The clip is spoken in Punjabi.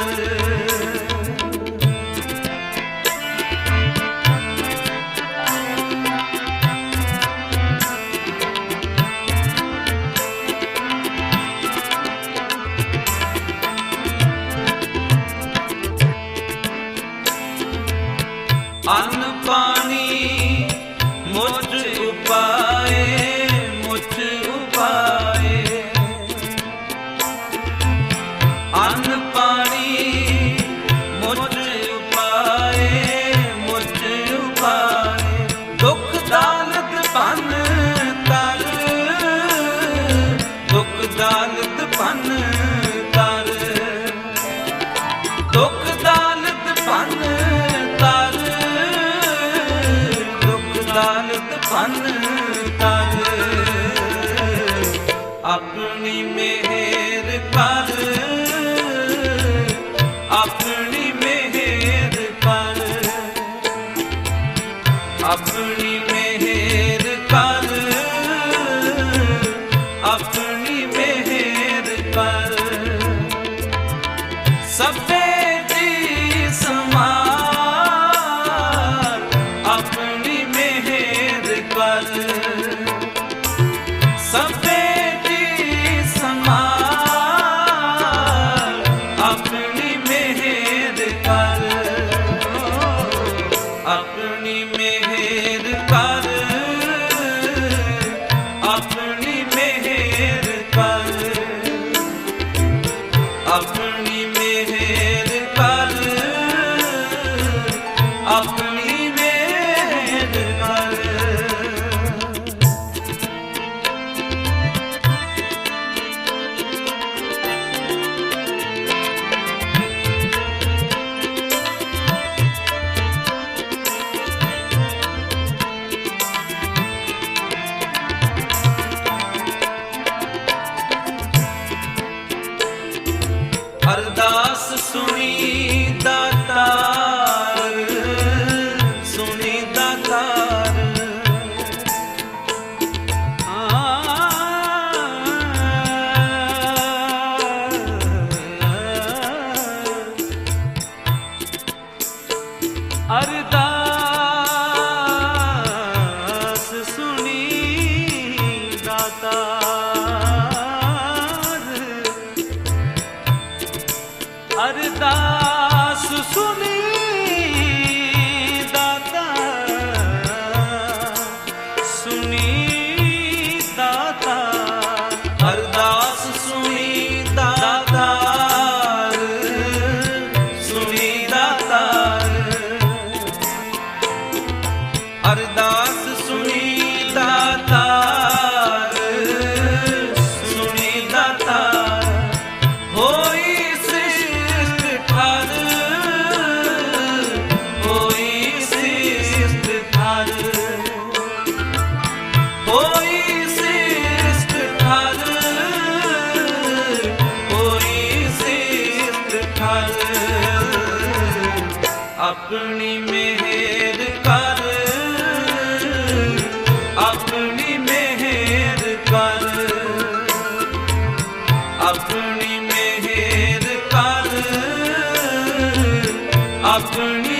Thank you. ਦੁੱਖ ਦਾਨਤ ਦੁੱਖ ਦਾਨਤ ਪੰਨ ਤਰ ਆਪਣੀ ਮਿਹਰ ਕਰ ਆਪਣੀ अपना ਅਵਤਾਰ। ਅਰਦਾਸ ਆਪਣੀ ਮਿਹਰ ਕਰ। ਆਪਣੀ ਮਿਹਰ ਕਰ। ਆਪਣੀ ਮਿਹਰ ਕਰ। ਆਪਣੀ